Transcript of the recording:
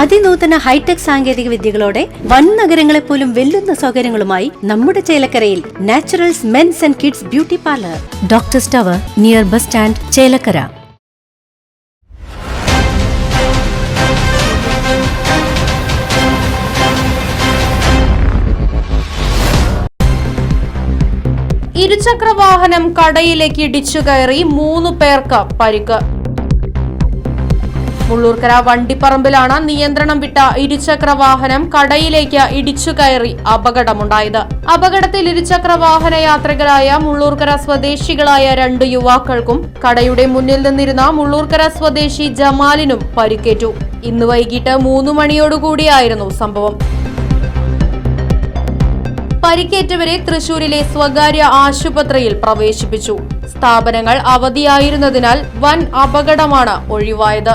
അതിനൂതന hi tech സാങ്കേതിക വിദ്യകളോടെ വൻ നഗരങ്ങളെ പോലും വെല്ലുന്ന സൗകര്യങ്ങളുമായി നമ്മുടെ ചേലക്കരയിൽ naturals men's and kids beauty parlour. Doctor tower near bus stand Chelakkara. ഇരുചക്ര വാഹനം കടയിലേക്ക് ഇടിച്ചു കയറി മൂന്ന് പേർക്ക് പരിക്ക്. മുള്ളൂർക്കര വണ്ടിപ്പറമ്പിലാണ് നിയന്ത്രണം വിട്ട ഇരുചക്ര വാഹനം കടയിലേക്ക് ഇടിച്ചു കയറി അപകടമുണ്ടായത്. അപകടത്തിൽ ഇരുചക്ര വാഹന യാത്രികരായ മുള്ളൂർക്കര സ്വദേശികളായ രണ്ട് യുവാക്കൾക്കും കടയുടെ മുന്നിൽ നിന്നിരുന്ന മുള്ളൂർക്കര സ്വദേശി ജമാലിനും പരിക്കേറ്റു. ഇന്ന് വൈകിട്ട് മൂന്ന് മണിയോടുകൂടിയായിരുന്നു സംഭവം. പരിക്കേറ്റവരെ തൃശൂരിലെ സ്വകാര്യ ആശുപത്രിയിൽ പ്രവേശിപ്പിച്ചു. സ്ഥാപനങ്ങൾ അവധിയായിരുന്നതിനാൽ വൻ അപകടമാണ് ഒഴിവായത്.